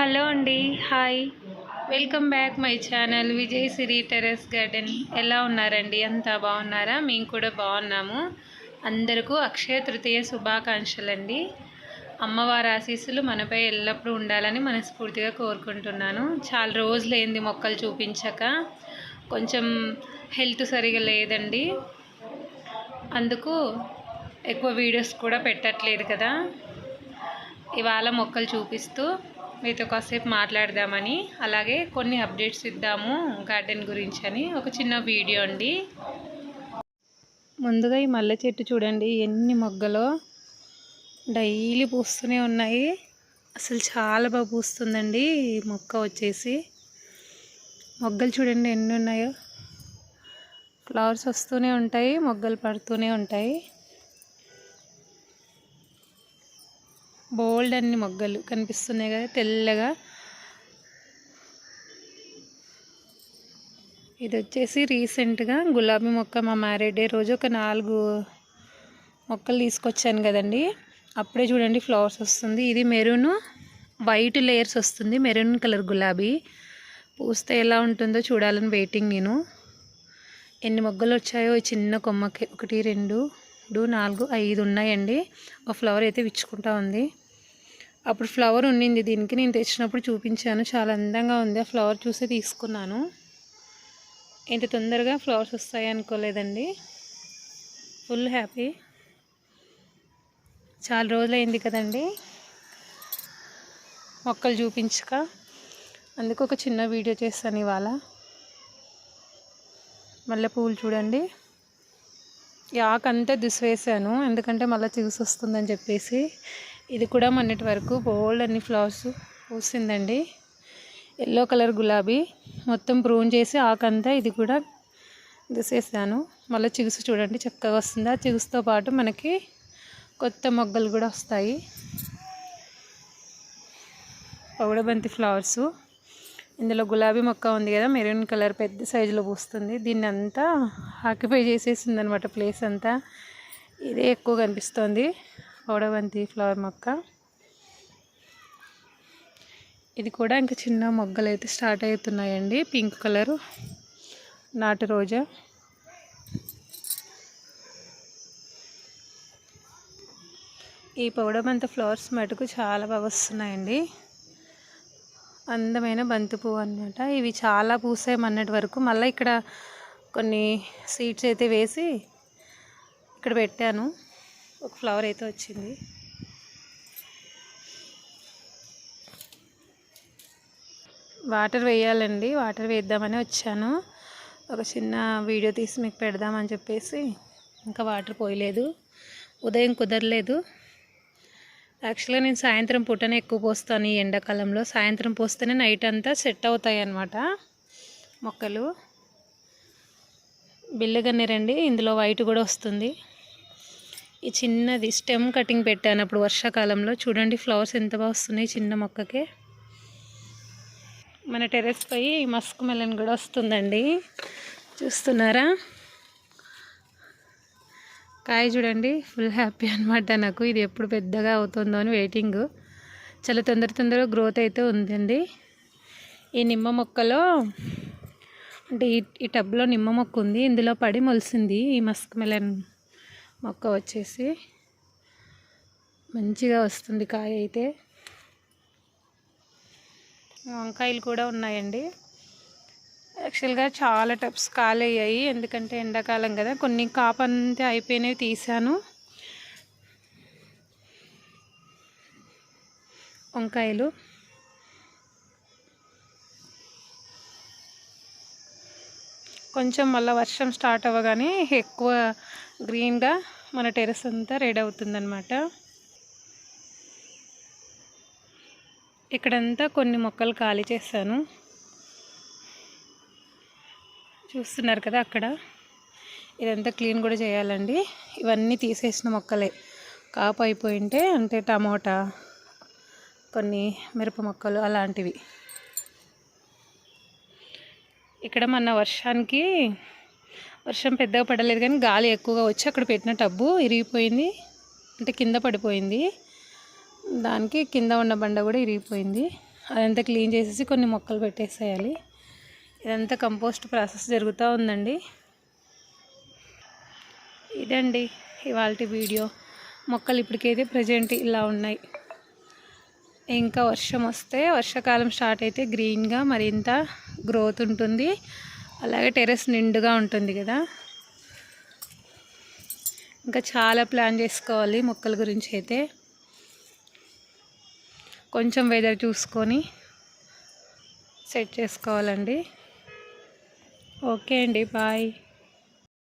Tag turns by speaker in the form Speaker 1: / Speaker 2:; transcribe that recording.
Speaker 1: Hello అండి hi. Welcome back my channel Vijay Siri terrace garden. ఎలా ఉన్నారండి? అంతా బాగున్నారా? మేము కూడా బాగున్నాము. అందరికీ అక్షయ తృతీయ శుభాకాంక్షలు అండి అమ్మవారి ఆశీస్సులు మనపై ఎల్లప్పుడూ ఉండాలని మనస్ఫూర్తిగా కోరుకుంటున్నాను. చాలా రోజులు ఏంది మొక్కలు చూపించక. కొంచెం హెల్త్ సరిగా లేదండి. అందుకు ఎక్కువ వీడియోస్ కూడా పెట్టట్లేదు కదా. ఇవాళ మొక్కలు చూపిస్తూ మీతో కాసేపు మాట్లాడదామని అలాగే కొన్ని అప్డేట్స్ ఇద్దాము గార్డెన్ గురించి అని. ఒక చిన్న వీడియో అండి. ముందుగా ఈ మల్లె చెట్టు చూడండి ఎన్ని మొగ్గలో డైలీ పూస్తూనే ఉన్నాయి. అసలు చాలా బాగా పూస్తుందండి ఈ మొక్క వచ్చేసి. మొగ్గలు చూడండి ఎన్ని ఉన్నాయో. ఫ్లవర్స్ వస్తూనే ఉంటాయి మొగ్గలు పడుతూనే ఉంటాయి. బోల్డ్ అన్ని మొగ్గలు కనిపిస్తున్నాయి కదా తెల్లగా. ఇది వచ్చేసి రీసెంట్గా గులాబీ మొక్క మా మ్యారేజ్ డే రోజు ఒక నాలుగు మొక్కలు తీసుకొచ్చాను కదండి. అప్పుడే చూడండి ఫ్లవర్స్ వస్తుంది. ఇది మెరూన్ వైట్ లేయర్స్ వస్తుంది. మెరూన్ కలర్ గులాబీ. పూస్తే ఎలా ఉంటుందో చూడాలని వెయిటింగ్ నేను. ఎన్ని మొగ్గలు వచ్చాయో ఈ చిన్న కొమ్మకి ఒకటి రెండు. రెండు నాలుగు ఐదు ఉన్నాయండి. ఒక ఫ్లవర్ అయితే విచ్చుకుంటా ఉంది. అప్పుడు ఫ్లవర్ ఉండింది దీనికి నేను తెచ్చినప్పుడు చూపించాను. చాలా అందంగా ఉంది. ఆ ఫ్లవర్ చూసి తీసుకున్నాను. ఇంత తొందరగా ఫ్లవర్స్ వస్తాయి అనుకోలేదండి. Full happy. చాలా రోజులైంది కదండి. మొక్కలు చూపించక. అందుకు ఒక చిన్న వీడియో చేస్తాను ఇవాళ. మల్లె పువ్వులు చూడండి. ఈ ఆకంతా దుసివేసాను. ఎందుకంటే మళ్ళీ చూసి వస్తుందని చెప్పేసి. ఇది కూడా మొన్నటి వరకు బోల్డ్ అన్ని ఫ్లవర్స్ పూసిందండి. ఎల్లో కలర్ గులాబీ. మొత్తం ప్రూన్ చేసి ఆకంతా ఇది కూడా దిసేసాను మళ్ళీ చిగుసు చూడండి చక్కగా వస్తుంది? ఆ చిగుసుతో పాటు మనకి కొత్త మొగ్గలు కూడా వస్తాయి. పౌడబంతి ఫ్లవర్స్. ఇందులో గులాబీ మొక్క ఉంది కదా మెరూన్ కలర్ పెద్ద సైజులో పూస్తుంది. దీన్ని అంతా ఆక్యుపై చేసేసింది అనమాట ప్లేస్ అంతా. ఇదే ఎక్కువ కనిపిస్తుంది. పౌడవంతి ఫ్లవర్ మొక్క. ఇది కూడా ఇంకా చిన్న మొగ్గలు అయితే స్టార్ట్ అవుతున్నాయండి. పింక్ కలరు నాటు రోజా. ఈ పౌడమంత ఫ్లవర్స్ మటుకు చాలా బాగా వస్తున్నాయండి. అందమైన బంతి పువ్వు అనమాట ఇవి చాలా పూసాయి మొన్నటి వరకు మళ్ళీ ఇక్కడ కొన్ని సీడ్స్ అయితే వేసి ఇక్కడ పెట్టాను. ఒక ఫ్లవర్ అయితే వచ్చింది. వాటర్ వేయాలండి. వాటర్ వేద్దామని వచ్చాను. ఒక చిన్న వీడియో తీసి మీకు పెడదామని చెప్పేసి ఇంకా వాటర్ పోయలేదు. ఉదయం కుదరలేదు. యాక్చువల్గా నేను సాయంత్రం పూటనే ఎక్కువ పోస్తాను ఈ ఎండాకాలంలో. సాయంత్రం పోస్తేనే నైట్ అంతా సెట్ అవుతాయి అన్నమాట మొక్కలు బిల్లగన్నేరండి ఇందులో వైట్ కూడా వస్తుంది. ఈ చిన్నది స్టెమ్ కటింగ్ పెట్టాను అప్పుడు వర్షాకాలంలో. చూడండి ఫ్లవర్స్ ఎంత బాగా వస్తున్నాయి చిన్న మొక్కకే. మన టెరెస్ పై మస్క్ మెలన్ కూడా వస్తుందండి. చూస్తున్నారా? కాయ చూడండి ఫుల్ హ్యాపీ అనమాట నాకు. ఇది ఎప్పుడు పెద్దగా అవుతుందో అని వెయిటింగ్ చాలా తొందర తొందరగా గ్రోత్ అయితే ఉందండి. ఈ నిమ్మ మొక్కలో అంటే ఈ ఈ టబ్లో నిమ్మ మొక్క ఉంది. ఇందులో పడి మొలిసింది ఈ మస్క్ మెలన్ మొక్క వచ్చేసి. మంచిగా వస్తుంది కాయ అయితే. వంకాయలు కూడా ఉన్నాయండి. యాక్చువల్గా చాలా టబ్స్ ఖాళీ అయ్యాయి ఎందుకంటే ఎండాకాలం కదా. కొన్ని కాపంతే అయిపోయినవి తీసాను వంకాయలు. కొంచెం మళ్ళీ వర్షం స్టార్ట్ అవ్వగానే ఎక్కువ గ్రీన్గా మన టెరెస్ అంతా రెడీ అవుతుందన్నమాట. ఇక్కడంతా కొన్ని మొక్కలు ఖాళీ చేశాను. చూస్తున్నారు కదా అక్కడ. ఇదంతా క్లీన్ కూడా చేయాలండి. ఇవన్నీ తీసేసిన మొక్కలే. కాపు అయిపోయింటే అంటే టమోటా కొన్ని మిరప మొక్కలు అలాంటివి. ఇక్కడ మన వర్షానికి వర్షం పెద్దగా పడలేదు కానీ గాలి ఎక్కువగా వచ్చి అక్కడ పెట్టిన టబ్బు ఇరిగిపోయింది. అంటే కింద పడిపోయింది. దానికి కింద ఉన్న బండ కూడా ఇరిగిపోయింది. అదంతా క్లీన్ చేసేసి కొన్ని మొక్కలు పెట్టేసేయాలి. ఇదంతా కంపోస్ట్ ప్రాసెస్ జరుగుతూ ఉందండి. ఇదండి ఇవాళ వీడియో. మొక్కలు ఇప్పటికైతే ప్రజెంట్ ఇలా ఉన్నాయి. ఇంకా వర్షం వస్తే వర్షాకాలం స్టార్ట్ అయితే గ్రీన్గా మరింత గ్రోత్ ఉంటుంది. అలాగే టెరెస్ నిండుగా ఉంటుంది కదా. ఇంకా చాలా ప్లాన్ చేసుకోవాలి మొక్కల గురించి అయితే. కొంచెం వెదర్ చూసుకొని సెట్ చేసుకోవాలండి. ఓకే అండి బాయ్.